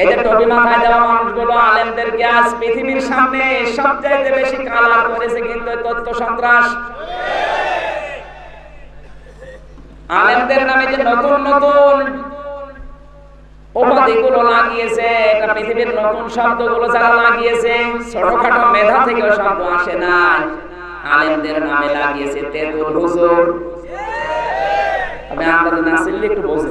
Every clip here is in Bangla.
এই যে টপি মাথায় দেওয়া মানুষগুলো, আলেমদেরকে আজ পৃথিবীর সামনে সবচাইতে বেশি কালার করেছে কিন্তু তথ্য সন্ত্রাস। আলেমদের নামে যে নতুন নতুন উপাধিগুলো লাগিয়েছে, এটা পৃথিবীর নতুন শব্দগুলো যারা লাগিয়েছে, ছোটখাটো মেধা থেকে শব্দ আসে না আলেমদের নামে লাগিয়েছে তেতুল হুজুর। আমি আন্দাজ না আসলে একটু বলছি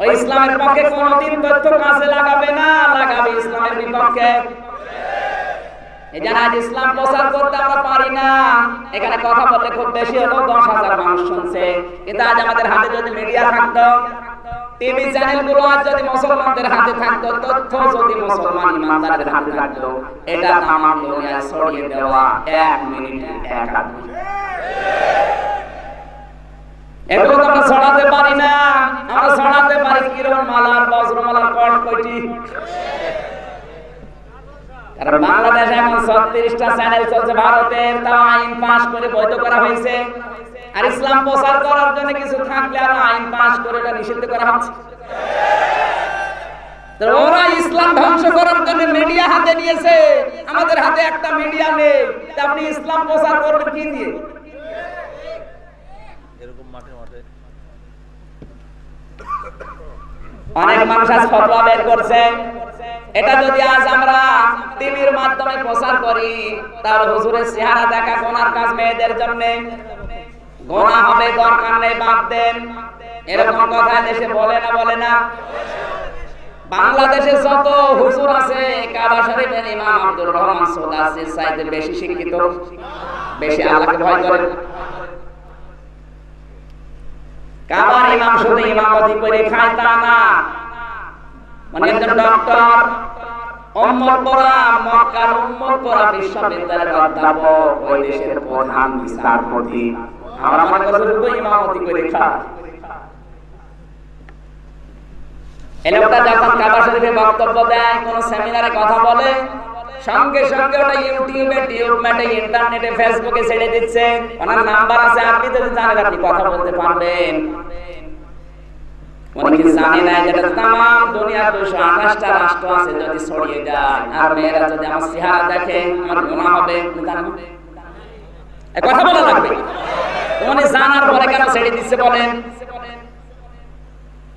ওই ইসলামের পক্ষে কোনদিন তথ্য কাজে লাগাবে না, লাগাবে ইসলামের বিপক্ষে। জন্য আজ ইসলাম প্রচার করতে আমরা কথা বললে খুব বেশি আমাদের হাতে যদি মিডিয়া থাকতো টিভি চ্যানেলগুলো আজ যদি মুসলমানদের হাতে থাকতো, তথ্য যদি মুসলমান হাতে থাকতো, এটা এক মিনিটে, এক এগুলো তো আমরা ছড়াতে পারি না। আমরা ছড়াতে পারি কিরণ মালার বজ্রমালার কট কয়টি কারণ বাংলাদেশে এখন ছত্রিশটা চ্যানেল চলছে ভারতের তা আইন পাশ করে বৈধ করা হয়েছে। আর ইসলাম প্রচার করার জন্য কিছু থাকলে আর আইন পাশ করে এটা নিষিদ্ধ করা হচ্ছে। ওরা ইসলাম ধ্বংস করার জন্য মিডিয়া হাতে নিয়েছে। আমাদের হাতে একটা মিডিয়া নেই। আপনি ইসলাম প্রচার করবেন কি দিয়ে? অনেক মানুষ আজ ফতোয়া বের করছে। এটা যদি আজ আমরা টিভির মাধ্যমে প্রচার করি তাহলে হুজুরের চেহারা দেখা কোনার কাজ মেয়েদের জন্য। গোনা হবে, দরকার নেই, বাদ দেন। এরকম কথা দেশে বলে না বলে না। বাংলাদেশে যত হুজুর আছে, কাবা শরীফের ইমাম আব্দুর রহমান সোদাসির চাইতে বেশি শিক্ষিত, বেশি আল্লাহকে ভয় করেন ইমাম শুধু ইমামতি করে খায় তা না। মানে একজন ডক্টর পড়া, মক্কার পড়া বিশ্ববিদ্যালয়ের অধ্যাপক, ওই দেশের প্রধান বিচারপতি আমরা মনে করি শুধু ইমামতি করে খায়। যখন শরীফে বক্তব্য দেয়, কোন সেমিনারে কথা বলে সঙ্গে সঙ্গে ওটা ইউটিউবে টিউবমেটে ইন্টারনেটে, ফেসবুকে ছেড়ে দিচ্ছে। ওনার নাম্বার আছে, আপনি যদি জানেন, আপনি কথা বলতে পারবেন। কথা বলা লাগবে। উনি জানার পরে কেন ছেড়ে দিচ্ছে বলেন?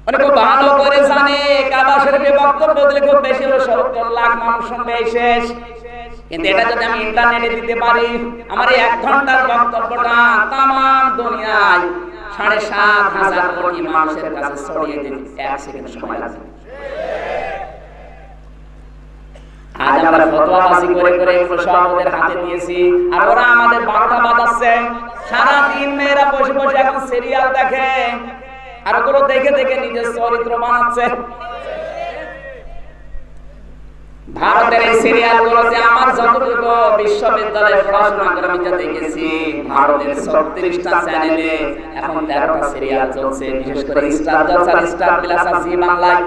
খুব ভালো করে জানে কাবা শরীফে বক্তব্য দিলে খুব বেশি হলো সত্তর লাখ মানুষ শুনবে শেষ। কিন্তু এটা যদি আমি ইন্টারনেটে দিতে পারি আমার এই এক ঘণ্টার বক্তব্যটা দুনিয়ায় সাড়ে সাত হাজার কোটি মানুষের কাছে ছড়িয়ে দিতে এক সেকেন্ড সময় লাগে আজ আমরা ফতোয়াবাজি করে করে এগুলো সব ওদের হাতে দিয়েছি আর ওরা আমাদের বারোটা বাজাচ্ছে। সারা দিন মেয়েরা বসে বসে এখন সিরিয়াল দেখে। আর ওগুলো দেখে দেখে নিজের চরিত্র বানাচ্ছে ভারতের এই সিরিয়াল গুলোতে আমার যতটুকু বিশ্ববিদ্যালয়ে পড়াশোনা করে আমি যা দেখেছি, ভারতের ছত্রিশটা চ্যানেলে এখন তেরোটা সিরিয়াল চলছে, বিশেষ করে স্টার জলসা স্টার প্লাস আর জি বাংলায়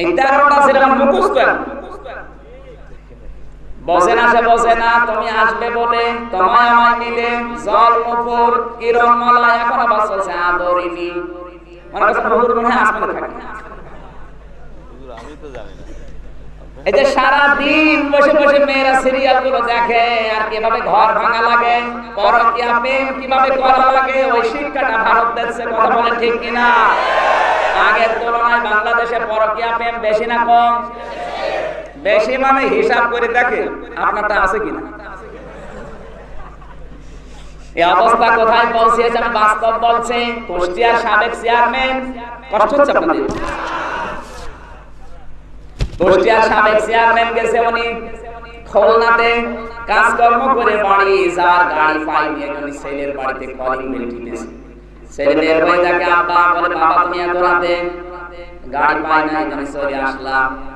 এই তেরোটা সিরিয়াল মুখস্থ এখন। বসে না সে বসে না তুমি আসবে বলে তোমায় আমায় নিলে জল মুপুর কিরণ মালা এখন আবার চলছে আদরিনি মনে করছে হুজুর মনে হয় থাকে? আমি তো জানি না। এই যে সারা দিন বসে বসে মেয়েরা সিরিয়ালগুলো দেখে আর কীভাবে ঘর ভাঙা লাগে পরকিয়া প্রেম কীভাবে করা লাগে ওই শিক্ষাটা ভারত দেশে কথা বলে ঠিক কিনা? আগের তুলনায় বাংলাদেশে পরকিয়া প্রেম বেশি না কম? বেশি মানে হিসাব করে দেখে আপনারটা আছে কিনা। বাড়িতে বাবা, তুমি গাড়ি পাই না আসলাম।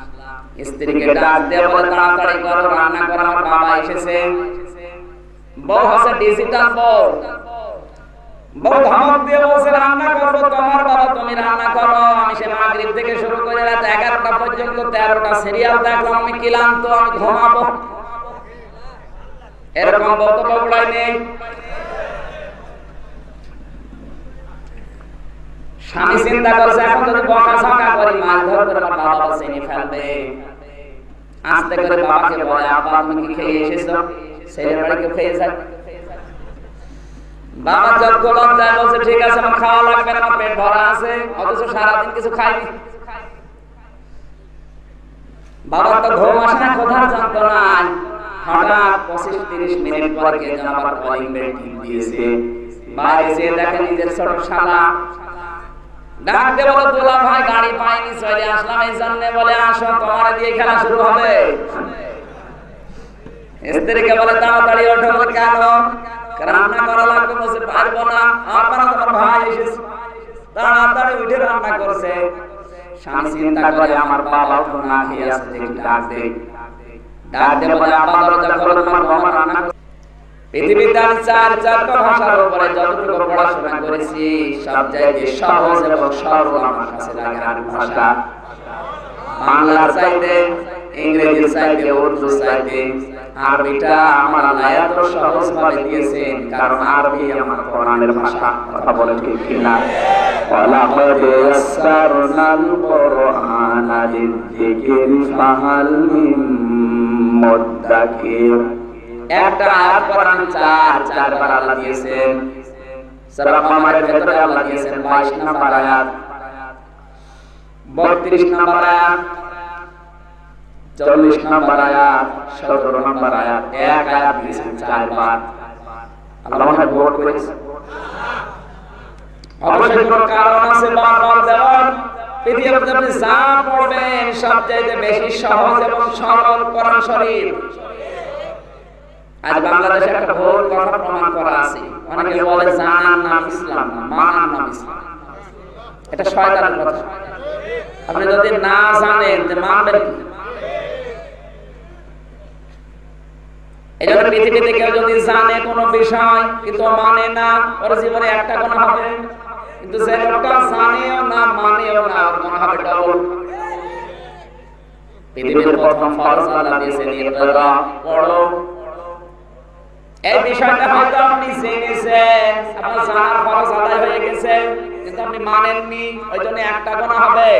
স্ত্রীকে ডাক দিয়ে বলে তাড়াতাড়ি করো রান্না করো আমার বাবা এসেছে। বউ হচ্ছে ডিজিটাল বউ। বউ ধমক দিয়ে বলছে রান্না করব তোমার বাবা তুমি রান্না করো। আমি সে মাগরিব থেকে শুরু করে রাত এগারোটা পর্যন্ত তেরোটা সিরিয়াল দেখলাম আমি ক্লান্ত আমি ঘুমাবো। এরকম বউ তো নেই। স্বামী চিন্তা করছে এখন যদি বকা ঝকা করি মাছ ধর করে আমার বাবা চিনি ফেলবে। আস্তে করে বাবাকে বলে আব্বা তুমি কি খেয়ে এসেছ ছেলের বাড়ি খেয়ে যায় বাবা যত লজ্জায় বলছে ঠিক আছে আমার খাওয়া লাগবে না পেট ভরা আছে। অথচ সারাদিন কিছু খাইনি বাবার তো ঘুম আসে না জানতো না হঠাৎ পঁচিশ তিরিশ মিনিট পরে কে যেন আবার কলিং বেল দিয়েছে। বাইরে যেয়ে দেখে নিজের ছোট শালা। ডাক দে বলো দুলা ভাই, গাড়ি পাইনি, চলে আসলাম। এই জন্য বলে, আসো, তোমার দিয়ে খেলা শুরু হবে। স্ত্রীকে বলে, তাড়াতাড়ি ওঠো কেন? রান্না করা লাগবে বসে পারব না। আমার তোমার ভাই এসেছে। তাড়াতাড়ি উঠে রান্না করছে। স্বামী চিন্তা করে, আমার বাবা তো না খেয়ে দেখি ডাক দে। ডাক দে বলে, আব্বা দরজা খোলো, তোমার বাবা রান্না। পৃথিবীতে আমি চার চারটা ভাষার উপরে যতটুকু পড়াশোনা করেছি সব জায়গায় সহজ এবং সরল আমার কাছে লাগে আর ভাষা বাংলার চাইতে ইংরেজির চাইতে উর্দু চাইতে আরবিটা আমার আল্লাহ এত সহজ ভাবে দিয়েছেন কারণ আরবি আমার কোরআনের ভাষা কথা বলে ঠিক কিনা ولقد يسرنا القرآن للذكر فهل من مدكر একটা আয়াত কোরআন চার চারবার আল্লাহ দিয়েছেন। সূরা কমারের ভেতরে আল্লাহ দিয়েছেন 22 নম্বর আয়াত। 32 নম্বর আয়াত। 40 নম্বর আয়াত 17 নম্বর আয়াত। এক আয়াত দিয়েছেন চারবার আল্লাহ মনে ভোট করেছে। অবশ্যই কোনো কারণ আছে, বারবার দেওয়ার। পৃথিবীতে আপনি যা পড়বেন, সবচাইতে বেশি সহজ এবং সরল কোরআন শরীফ। আজ বাংলাদেশে একটা ভুল কথা প্রমাণ করা আছে। অনেকে বলে জানার নাম ইসলাম না মানার নাম ইসলাম। এটা শয়তানের কথা। আপনি যদি না জানেন যে মানবেন এই জন্য পৃথিবীতে কেউ যদি জানে কোনো বিষয়, কিন্তু মানে না, ওর জীবনে একটা কোনো হবে। কিন্তু যে লোকটা জানেও না, মানেও না, ওর মনে হবে ডবল পৃথিবীর প্রথম ফরজ আল্লাহ দিয়েছেন পড়ো। এই বিষয়টা হয়তো আপনি জেনেছেন, আপনার জানার ফরজ আদায় হয়ে গেছে, কিন্তু আপনি মানেননি ওই জন্য একটা গোনা হবে।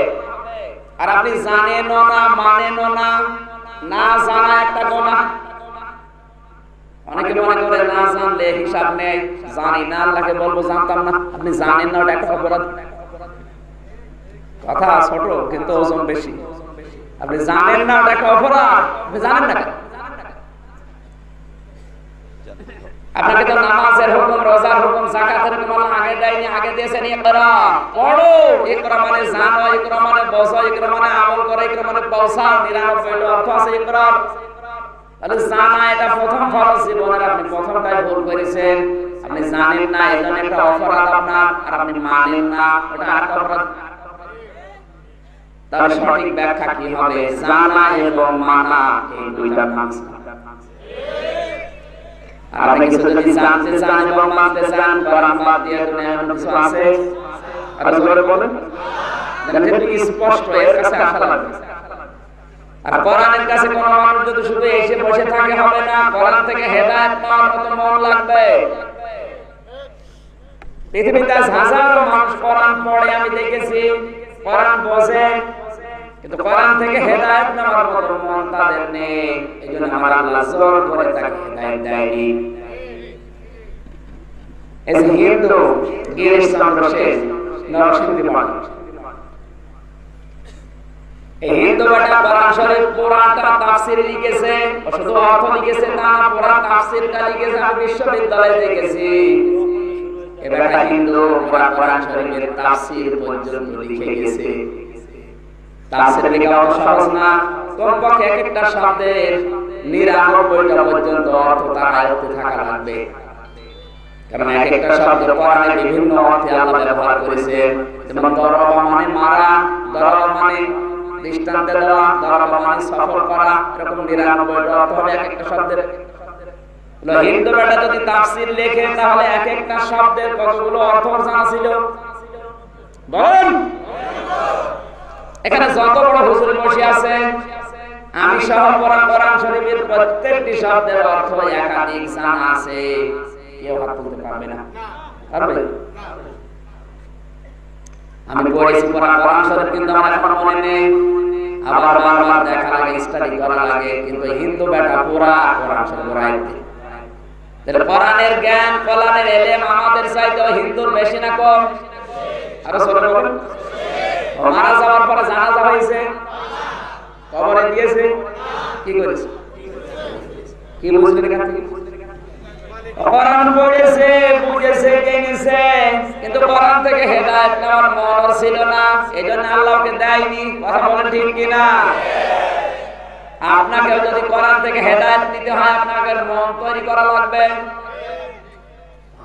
আর আপনি জানেনও না না না জানা একটা গোনা। অনেকে মনে করে না জানলে হিসাব নেই, জানি না, আল্লাহকে বলব জানতাম না। আপনি জানেন না, ওটা একটা অপরাধ। কথা ছোট, কিন্তু ওজন বেশি। আপনি জানেন না, ওটা একটা অপরাধ। আপনি জানেন না কেন আপনাকে তো নামাজের হুকুম, রোজার হুকুম যাকাতের হুকুম আল্লাহ আগে দেয়নি, আগে দিয়েছেন ইকরা পড়ো। ইকরা মানে জানো ইকরা মানে বসো ইকরা মানে আমল করো ইকরা মানে পৌঁছাও 99 টা অর্থ আছে ইকরা তাহলে জানা এটা প্রথম ফরজ জীবনের, আপনি প্রথমটাই ভুল করেছেন। আপনি জানেন না এজন্য একটা অপরাধ আপনার, আর আপনি মানেন না, ওটা আরেকটা অপরাধ। তাহলে সঠিক ব্যাখ্যা কি হবে? জানা এবং মানা, এই দুইটার নাম আর আপনি কিছু যদি জানতে চান এবং মানতে চান কোরআন বাদ দিয়ে কিছু আছে আর জোরে বলেন। স্পষ্ট এর কাছে আসা লাগবে আর কোরআনের কাছে কোন মানুষ যদি শুধু এসে বসে থাকে হবে না। কোরআন থেকে হেদায়েত পাওয়ার মতো মন লাগবে। পৃথিবীতে হাজারো মানুষ কোরআন পড়ে আমি দেখেছি। কোরআন বোঝে কিন্তু কোরআন থেকে হেদায়েত নেওয়ার মতো মন তাদের নেই। এইজন্য আমার আল্লাহ জোর করে তাকে হেদায়েত দেয়নি। এই যে হিন্দু, গিরিশ চন্দ্র শেষ, নরসিংদী এই হিন্দু বেটা কোরআন শরীফ পুরাটা তাফসীর লিখেছে শুধু অর্থ লিখেছে না পুরা তাফসীরটা লিখেছে, আমি বিশ্ববিদ্যালয়ে দেখেছি। এ বেটা হিন্দু পুরা কোরআন শরীফের তাফসীর পর্যন্ত লিখে গেছে। তাফসীর একটা শব্দের নিরানব্বইটা পর্যন্ত অর্থ মানে মানে মানে যদি তাফসির লেখে, তাহলে এক একটা শব্দের কতগুলো অর্থ জানা ছিল বলেন। এখানে যত বড় হুজুর বসে আছে আমি সহ কোরআন কোরআন শরীফের প্রত্যেকটি শব্দের অর্থ একাধিক জানা আছে। কেউ হাত তুলতে পারবে না। পারবে? আমি পড়েছি শরীফ, কিন্তু আমার এখন মনে নেই। আবার বারবার দেখা লাগে স্টাডি করা লাগে, কিন্তু হিন্দু বেটা পুরা শরীফ তাহলে জ্ঞান কোরআনের এলেম আমাদের চাইতে হিন্দুর বেশি না কম? আরও মারা যাওয়ার পরে জানাজা হয়েছে? কবরে দিয়েছে? কি করেছে? কি বুঝলেন এখান থেকে? কিন্তু কোরআন থেকে হেদায়েত নেওয়ার মন ছিল না। এজন্য দেয়নি। কিনা? আপনাকে যদি কোরআন থেকে হেদায়েত নিতে হয়, আপনাকে মন তৈরি করা লাগবে।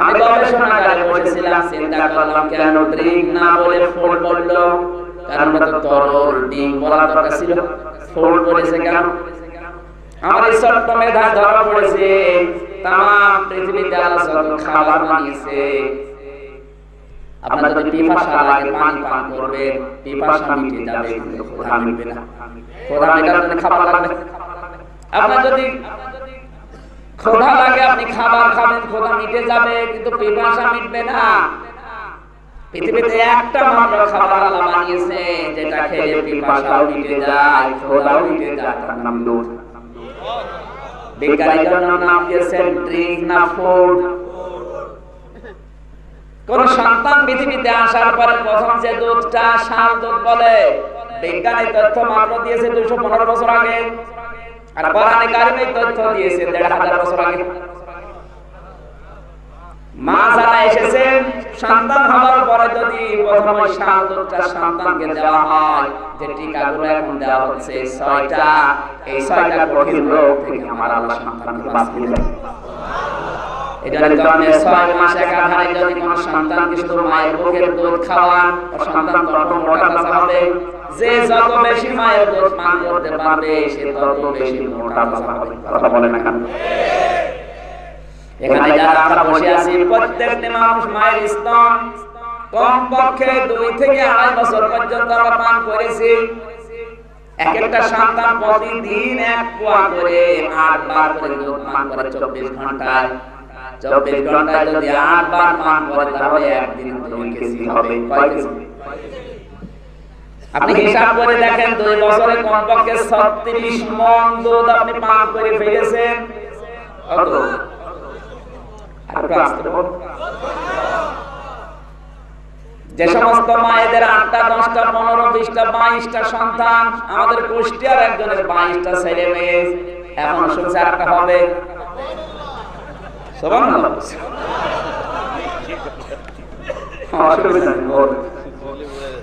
আমি গবেষণাগারে বসেছিলাম চিন্তা করলাম কেন ড্রিঙ্ক না বলে ফুড বলল কারণ তো তরল ড্রিঙ্ক বলা দরকার ছিল। ফুড বলেছে কেন? আমার ছোট্ট মেধা ধরা পড়েছে তাম পৃথিবীতে আল্লাহ যত খাবার বানিয়েছে। আপনার যদি পিপাসা লাগে পানি পান করবেন। পিপাসা মিটে যাবে ক্ষুধা মিটবে না। ক্ষুধা মেটার জন্য খাবার লাগবে। আপনার যদি ক্ষুধা লাগে আপনি খাবার খাবেন ক্ষুধা মিটে যাবে, কিন্তু পিপাসা মিটবে না। পৃথিবীতে একটা মাত্র খাবার আল্লাহ বানিয়েছে, যেটা খেলে পিপাসাও মিটে যায় ক্ষুধাও মিটে যায়, তার নাম দুধ বিজ্ঞানীদের নাম দিয়েছেন ড্রিঙ্ক না ফুড কোন সন্তান পৃথিবীতে আসার পরে প্রথম যে দুধটা শাল দুধ বলে বিজ্ঞানী তথ্য মাত্র দিয়েছে দুশো পনেরো বছর আগে। আর কোরআনে কারিমে তথ্য দিয়েছে, দেড় হাজার বছর আগে। মা যারা এসেছেন, সন্তান হওয়ার পরে যদি প্রথমে শাল দুধটা সন্তানকে দেওয়া হয়, যে টিকাগুলো এখন দেওয়া হচ্ছে ছয়টা, এই ছয়টা কঠিন রোগ থেকে আমার আল্লাহ সন্তানকে বাঁচিয়ে দেয় এজন্য জন্মের ছয় মাস একাধারে যদি কোনো সন্তানকে শুধু মায়ের বুকের দুধ খাওয়ান, ও সন্তান তত মোটা হবে যে যত বেশি মায়ের দুধ পান করতে পারবে সে তত বেশি মোটা তাজা হবে। কথা বলে না কেন? এখানে যারা আমরা বসে আছি প্রত্যেকটি মানুষ মায়ের স্তন কমপক্ষে দুই থেকে আড়াই বছর পর্যন্ত আমরা পান করেছি। এক একটা সন্তান প্রতিদিন এক পোয়া করে আট বার করে দুধ পান করে চব্বিশ ঘন্টায়। চব্বিশ ঘন্টায় যদি আট বার পান করে তাহলে একদিন দুই কেজি হবে। কয় কেজি? আপনি হিসাব করে দেখেন দুই বছরে কমপক্ষে ছত্রিশ মন দুধ আপনি পান করে ফেলেছেন। যে সমস্ত মায়েদের আটটা দশটা পনেরো বিশটা বাইশটা সন্তান আমাদের কুষ্টিয়ার একজনের বাইশটা ছেলে মেয়ে এখন শুনছে একটা হবে।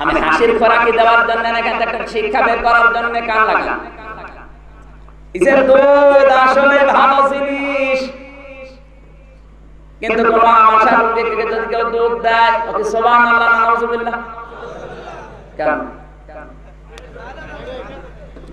আমি হাসির খোরাকি দেওয়ার জন্য শিক্ষা বের করার জন্য কান লাগান দুধ আসলে ভালো জিনিস। কিন্তু যদি কেউ দুধ দেয় ওকে সোবান আল্লাহ, নাউজুবিল্লাহ। কেন?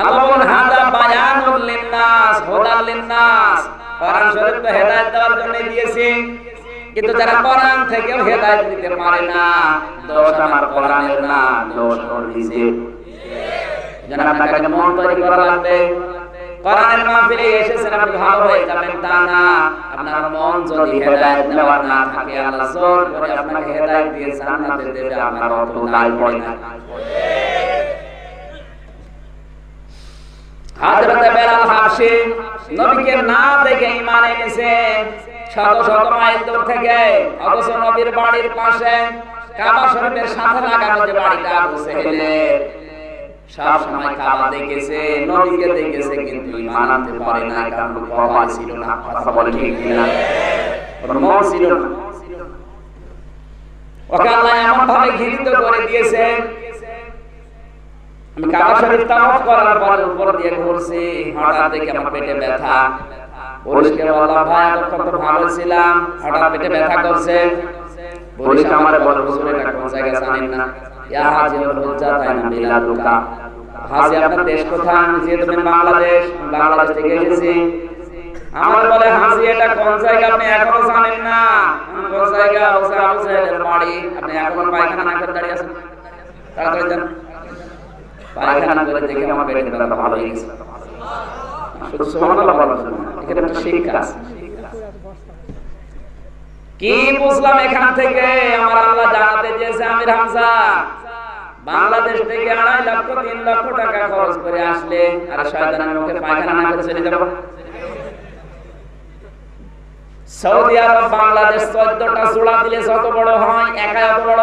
আল্লাহ বলেন হাদা বায়ানুল লিন্নাস, হুদাল লিন্নাস। কোরআন শরীফ তো হেদায়েত দেওয়ার জন্য দিয়েছি। কিন্তু যারা কোরআন থেকেও হেদায়েত দিতে পারে না, দোষ আমার কোরআনের না, দোষ ওর নিজের। যেন আপনাকে মন তৈরি করা লাগবে। কোরআনের মাহফিলে এসেছেন আপনি ভালো হয়ে যাবেন, তা না। আপনার মন যদি হেদায়েত নেওয়ার না থাকে, আল্লাহ জোর করে আপনাকে হেদায়েত দিয়ে জান্নাতে দেবে, আপনার অত দায় পড়ে না। হযরতে বেলাল হাবশী নবীকে না দেখে ঈমান এনেছেন শত শত মাইল দূর থেকে অথচ নবীর বাড়ির পাশে কাবা শরীফের সাথে লাগানো যে বাড়িটা আবু সেহেলের, সব সময় কাবা দেখেছে, নবীকে দেখেছে, কিন্তু ঈমান আনতে পারে না, কারণ কপাল ছিল না। কথা বলে ঠিক কিনা? মন ছিল না। ওকে আল্লাহ এমন ভাবে ঘৃণিত করে দিয়েছেন আমি কাবা শরীফ তাওয়াফ করার পরে উপর দিয়ে ঘুরছি, হঠাৎ দেখে আমার পেটে ব্যথা। পুলিশকে বললাম ভাই, এতক্ষণ তো ভালো ছিলাম, হঠাৎ পেটে ব্যথা করছে। পুলিশ আমারে বলে, হুজুর, এটা কোন জায়গা জানেন না? ইয়া হাজি ওর তাই না বিলাদুকা হাজি, আপনার দেশ কোথায়? আমি বাংলাদেশ বাংলাদেশ থেকে এসেছি। আমার বলে, হাজি, এটা কোন জায়গা? আপনি এখনও জানেন না? কোন জায়গা? বলছে আবু বাড়ি। আপনি এখনও পায়খানা না করে দাঁড়িয়ে আছেন? তাড়াতাড়ি যান পায়খানা করে দেখে আমার ভালো হয়ে গেছে। কি বুঝলাম এখান থেকে? আমার আল্লাহ জানাতে চেয়েছে আমির বাংলাদেশ থেকে আড়াই লক্ষ, তিন লক্ষ টাকা খরচ করে আসলে আর পায়খানা করে চলে সৌদি আরব, বাংলাদেশ চোদ্দটা চূড়া দিলে যত বড় হয় একা এত বড়।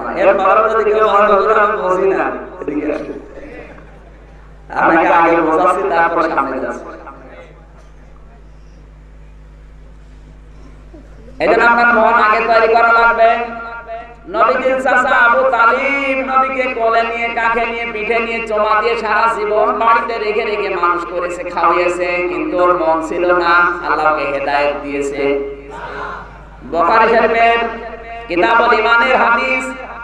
বললাম না এর পরে যদি কেউ করে আমি বুঝি না এদিকে আসুন। আপনাকে আগে বোঝাচ্ছি তারপরে সামনে যাচ্ছি এই আপনার মন আগে তৈরি করা লাগবে। নবীজির চাচা আবু তালিব নবীকে কোলে নিয়ে কাঁখে নিয়ে পিঠে নিয়ে চমা দিয়ে সারা জীবন বাড়িতে রেখে রেখে মানুষ করেছে খাওয়িয়েছে কিন্তু ওর মন ছিল না। আল্লাহকে হেদায়েত দিয়েছে। বুখারী শরীফের কিতাবুল ইমানের হাদিস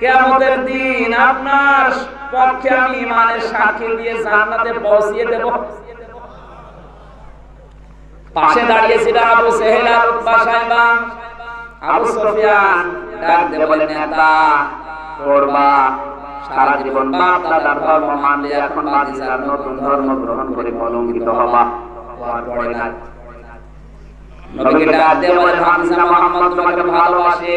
কিয়ামতের দিন আপনার পক্ষে আমি ইমানের সাক্ষী দিয়ে জান্নাতে পৌঁছিয়ে দেব। পাশে দাঁড়িয়েছিল আবু সেহেল আর সাহেবা আবু সুফিয়ান, ডাক দিয়ে বলেন নেতা করবা সারা জীবন বাপ দাদার ধর্ম মানলে এখন বাদিজার নতুন ধর্ম গ্রহণ করে কলঙ্কিত হবা। হওয়ার পরে না নবীকে ডাক দিয়ে বলে হামজা মুহাম্মদ তোমাকে ভালোবাসে।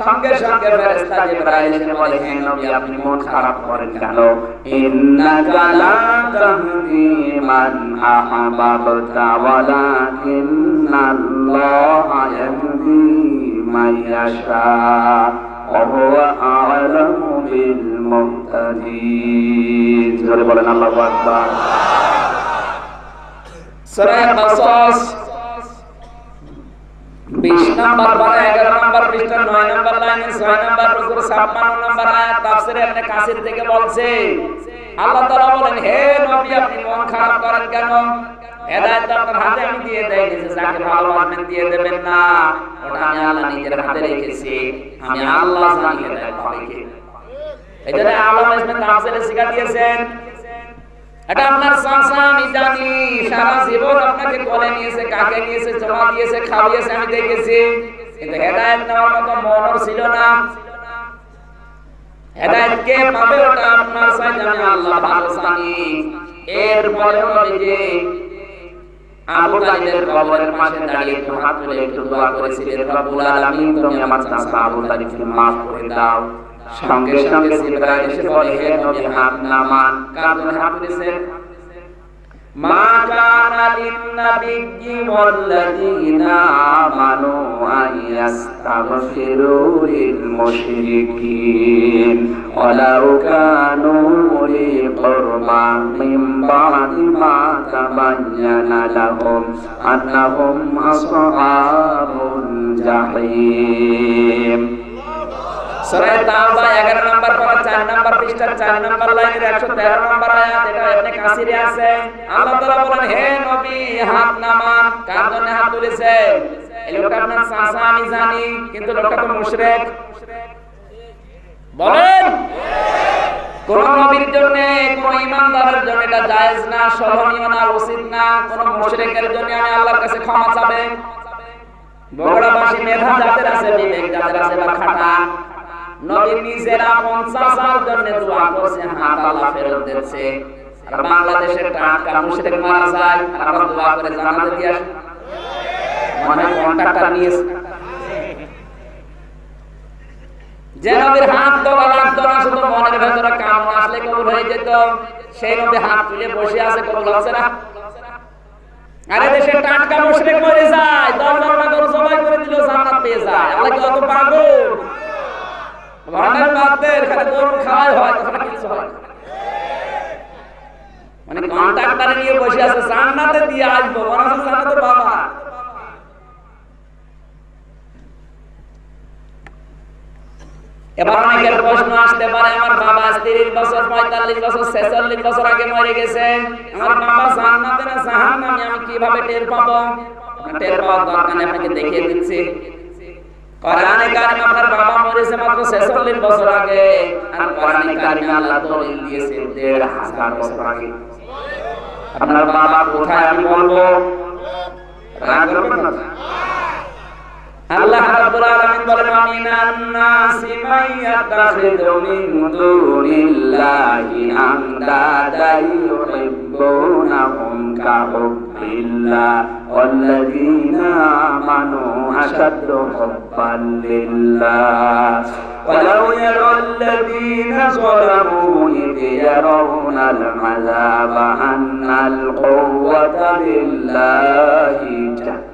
সঙ্গে সঙ্গে ফেরেশতা জিবরাইল এসে বলে হে নবী আপনি মন খারাপ করেন কেন ইন্নাকা লা তাহদি মান আহবাবতা ওয়ালাকিন্নাল্লাহা ইয়াহদি মান ইয়াশা وهو أعلم بالمهتدين জোরে বলেন আল্লাহু আকবার সূরা কাসাস 20 নাম্বার পারা 11 নাম্বার পৃষ্ঠা 9 নাম্বার লাইনে 6 নাম্বার রুকুর 56 নাম্বার আয়াত, তাফসিরে ইবনে কাসির থেকে বলছে, আল্লাহ তাআলা বলেন, হে নবী, আপনি মন খারাপ করেন কেন? হেদায়েত আপনার হাতে আমি দিয়ে দেই যে যাকে ভালোবাসবেন দিয়ে দেবেন না। ওটা আমি আল্লাহ নিজের হাতে রেখেছি, আমি আল্লাহ জানি হেদায়েত পাবে কে এই আল্লাহ ইসলাম তাফসিরে শিখা দিয়েছেন এটা আপনার চাচা আমি জানি সারা জীবন আপনাকে কোলে নিয়েছে কাকে নিয়েছে জমা দিয়েছে খাওয়িয়েছে আমি দেখেছি। কিন্তু হেদায়েত নেওয়ার মতো মনর ছিল না। হেদায়েত কে পাবে ওটা আপনার সাইজ আমি আল্লাহ ভালো জানি। এরপরে নবীজি আবু তালিবের কবরের পাশে দাঁড়িয়ে একটু হাত তুলে একটু দোয়া করেছিলেন রব্বুল আলামিন তুমি আমার চাচা আবু তালিবকে মাফ করে দাও। সঙ্গে সঙ্গে জিবরাইল এসে বলে, হে নবী হাত নামান কার জন্য হাত তুলেছেন মা কানা লিন-নাবিয়্যি ওয়াল্লাযীনা আমানু আন ইয়াস্তাগফিরু লিল-মুশরিকিন। ওয়ালাউ কানু উলি কুরবা মিন বা'দি মা তাবায়্যানা লাহুম আন্নাহুম আসহাবুল জাহিম। সূরা তাওবা 11 নম্বর পারা 4 নম্বর পৃষ্ঠার 4 নম্বর লাইনের 113 নম্বর আয়াত, এটা ইবনে কাসিরে আছে। আল্লাহ তাআলা বলেন, হে নবী, হাত নামান কার হাত তুলেছে। এই লোকটা আপনার চাচা, আমি জানি, কিন্তু লোকটা তো মুশরিক। বলেন, কোন নবীর জন্য, কোন ইমানদারের জন্য এটা জায়েজ না শোভনীয় না, উচিত না, কোন মুশরিকের জন্য আমি আল্লাহর কাছে ক্ষমা চাবে? বগুড়াবাসী মেধা যাদের আছে, বিবেক যাদের আছে বা খাটা। নবী নিজেরা পঞ্চাশ সাল জন্য দোয়া করছে, হাত আল্লাহ ফেরত দিচ্ছে। আর বাংলাদেশের টাকা মুশরিক মারা যায়, আর দোয়া করে জানাতে দিয়ে আসি। মানে কন্টাক্টটা নিয়েছে। যে হাত দেওয়া লাগতো না, শুধু মনের ভেতরে কামনা আসলে কবুল হয়ে যেত। সেই নবী হাত তুলে বসে আছে, কবুল হচ্ছে না। আরে দেশে টাটকা মুশরিক মরে যায়, দশ বারোটা গরু করে দিল জান্নাত পেয়ে যায়। আল্লাহ কি পাগল? মানে এবার অনেকের প্রশ্ন আসতে পারে, আমার বাবা তিরিশ বছর, পঁয়তাল্লিশ বছর, ছেচল্লিশ বছর আগে মরে গেছে। আমার বাবা জান্নাতে না জাহান্নামে, আমি কীভাবে টের পাবো? টের পাওয়ার দরকার আপনাকে দেখিয়ে দিচ্ছি। কোরআনে কারিমে আপনার বাবা মরেছে মাত্র 46 বছর আগে। আর কোরআনে আল্লাহ দলিল দিয়েছে 1500 বছর আগে। আপনার বাবা কোথায় আমি বলব? রাগ করবেন না আল্লাহ রাব্বুল আলামিন বলেন আমিনান নাসি মাইয়াতাখিযু মিন দুনিল্লাহি আন্দাদা ইউহিব্বুনাহুম কাহুব্বিল্লাহ ওয়াল্লাযীনা আমানু আশাদ্দু হুব্বান লিল্লাহ ولو يرى الذين ظلموا إذ يرون العذاب أن القوة لله جميعا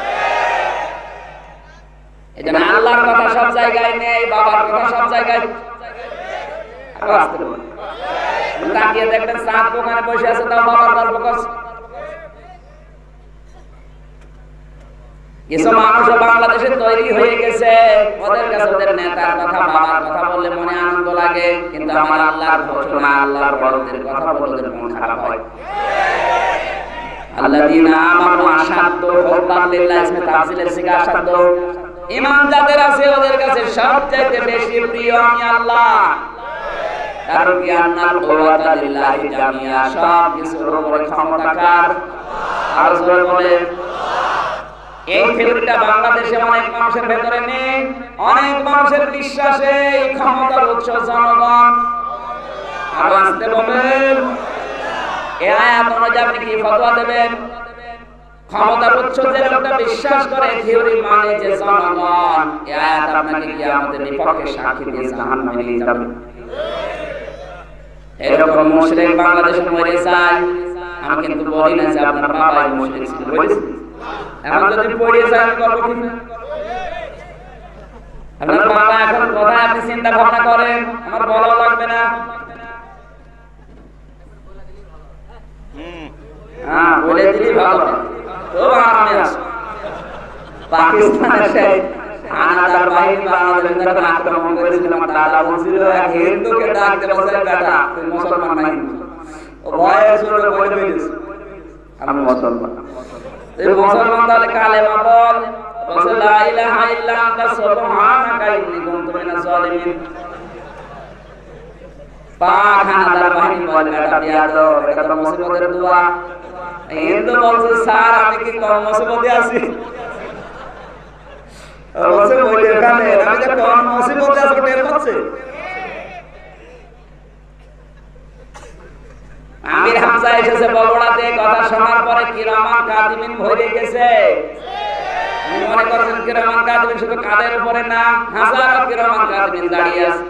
বাংলাদেশে তৈরি হয়ে গেছে, ওদের কাছে নেতার কথা, বাবার কথা বললে মনে আনন্দ লাগে, কিন্তু আমার আল্লাহর ঘোষণা আল্লাহর বড়দের কথা বলে মন খারাপ হয়। হুব্বান লিল্লাহ ইসমে তাফসিলের সিগা আশাদ্দু ঈমান যাদের আছে ওদের কাছে সবচেয়ে বেশি প্রিয় আমি আল্লাহ কারণ কি আন্নাল কুওয়াতা লিল্লাহি জামিয়া সব কিছুর উপরে ক্ষমতা কার আর জোরে বলে এই থিওরিটা বাংলাদেশে অনেক মানুষের ভেতরে নেই অনেক মানুষের বিশ্বাসে এই ক্ষমতার উৎস জনগণ আরও আসতে বলেন এ আয়াত অনুযায়ী আপনি কি ফতোয়া দেবেন ক্ষমতার উৎস যে লোকটা বিশ্বাস করে, থিওরি মানে যে জনগণ। আয়াত আপনাকে কি আমাদের বিপক্ষে সাক্ষী দিয়ে জাহান্নামে নিয়ে যাবে। এরকম মুশরিক বাংলাদেশে মরে যায়। আমি কিন্তু বলি না যে আপনার বাবা মুশরিক ছিল বলেছি এখন যদি পড়ে যায়, আমি করব কি আপনার বাবা এখন কোথায় আপনি চিন্তা ভাবনা করেন? আমার বলা লাগবে না। হ্যাঁ বলে দিলি ভালো। তো আরামে আছে। পাকিস্তানের সেই আনাদার বাহিনী বাংলাদেশ যখন আক্রমণ করেছিল, আমার দাদা বলছিল, এক হিন্দুকে ডাক দে বলছে, বেটা, তুই মুসলমান না ও ভয়ে ছিল বলে ফেলিস আমি মুসলমান। তুই মুসলমান তাহলে কালেমা বল, বলছে, লা ইলাহা ইল্লা আনতা সুবহানাকা ইন্নী কুনতু মিনাজ জালিমিন। পাক হানাদার বাহিনী বলে, বেটা বিয়াদব এটা তো মুসিবতের দোয়া। হিন্দু বলছে স্যার আমি কি কম মুসিবতে আছি বলছে বলি এখানে আমি যে কম মুসিবতে আছি টের পাচ্ছে আমির হামজা এসেছে বগুড়াতে কথা শোনার পরে কিরামান কাদিমিন ভরে গেছে মনে করছেন কিরামান কাদিমিন শুধু কাদের উপরে না হাজারো কিরামান কাদিমিন দাঁড়িয়ে আছে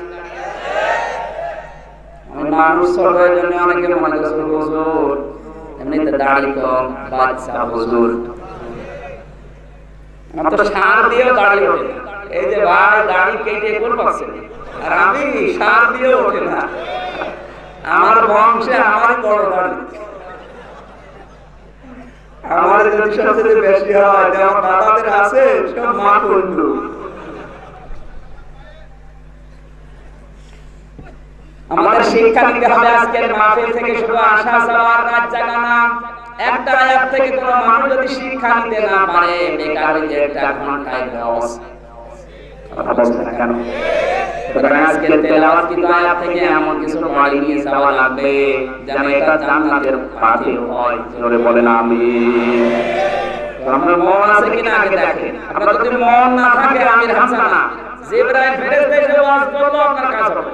মানুষ এই জন্য অনেকে মনে করছে হুজুর এমনিতে দাড়ি কম হুজুর। আমার তো সার দিয়েও দাড়ি ওঠে। এই যে ভাই দাড়ি কেটে কোন পাচ্ছে আর আমি সার ওঠে না। আমার বংশে আমারই বড় দাড়ি। আমার সবচেয়ে বেশি হয় যে আমার দাদাদের আছে, সব মা কুন্ডু আমাদের শিক্ষা নিতে হবে আজকের মাহফিল থেকে, শুধু আশা যাওয়ার রাত জাগা না। একটা আয়াত থেকে কোনো মানুষ যদি শিক্ষা নিতে না পারে বেকার ওই যে একটা ঘন্টায় দশ কথা বলছেন না কেন? সুতরাং আজকের তেলাওয়াত কিন্তু আয়াত থেকে এমন কিছু বাড়ি নিয়ে যাওয়া লাগবে যেন এটা জান্নাতের পাথে হয়? জোরে বলেন আমি আপনার আছে কিনা আগে দেখেন। আপনার যদি মন না থাকে আমির হাসান জিবরাইল ফেরেশতা এসে ওয়াজ করল, আপনার কাজ হবে।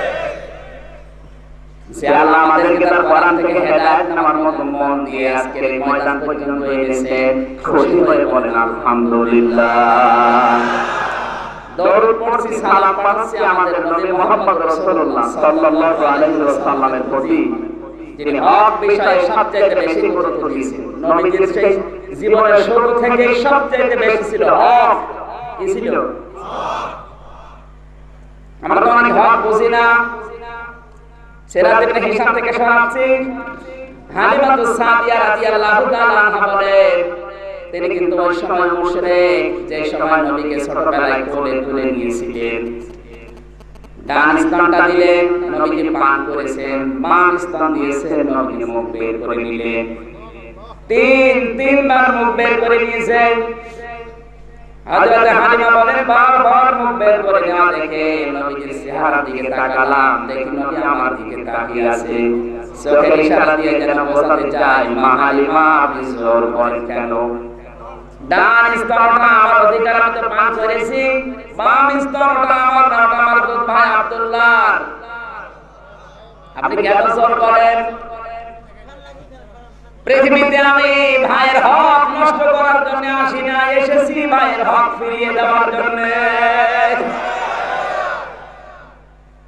সে আল্লাহ আমাদেরকে তার কোরআন থেকে হেদায়েত নেওয়ার মতো মন দিয়ে আজকের এই ময়দান পর্যন্ত এনেছে। খুশি হয়ে বলেন আলহামদুলিল্লাহ। দরুদ পড়ছি সালাম পাঠাচ্ছি আমাদের নবী মুহাম্মদ রাসূলুল্লাহ সাল্লাল্লাহু আলাইহি ওয়াসাল্লামের প্রতি যিনি হক বিষয়ে সবচেয়ে বেশি গুরুত্ব দিয়েছেন। নবীজির সেই জীবনের শুরু থেকে সবচেয়ে বেশি ছিল হক। কি ছিল? আমরা তো অনেক হক বুঝি না। ইবনে হিশাম থেকে শোনাচ্ছি হালিমাতুস সাদিয়া রাদিয়াল্লাহু তাআলা আনহা বলেন তিনি কিন্তু ওই সময় মুশরিক যে সময় নবীকে ছোটবেলায় কোলে তুলে নিয়েছিলেন। ডান স্তনটা দিলেন নবীজি পান করেছেন বাম স্তন দিয়েছেন নবীজি মুখ বের করে নিলেন। তিন তিনবার মুখ বের করে নিয়েছেন। হযরত হালিমা বলেন, বারবার মুখ বের করে নেওয়া দেখে নবীজির চেহারার দিকে তাকালাম, দেখি নবী আমার দিকে তাকিয়ে আছে। চোখের ইশারা দিয়ে যেন বোঝাতে চাই, মা হালিমা, আপনি জোর করেন কেন? ডান স্তরটা আমার অধিকার তো পান করেছি, বাম স্তরটা আমার না ওটা আমার ভাই আব্দুল্লাহ। আপনি কেন জোর করেন? পৃথিবীতে আমি ভাইয়ের হক নষ্ট করার জন্য আসি না, এসেছি ভাইয়ের হক ফিরিয়ে দেওয়ার জন্য।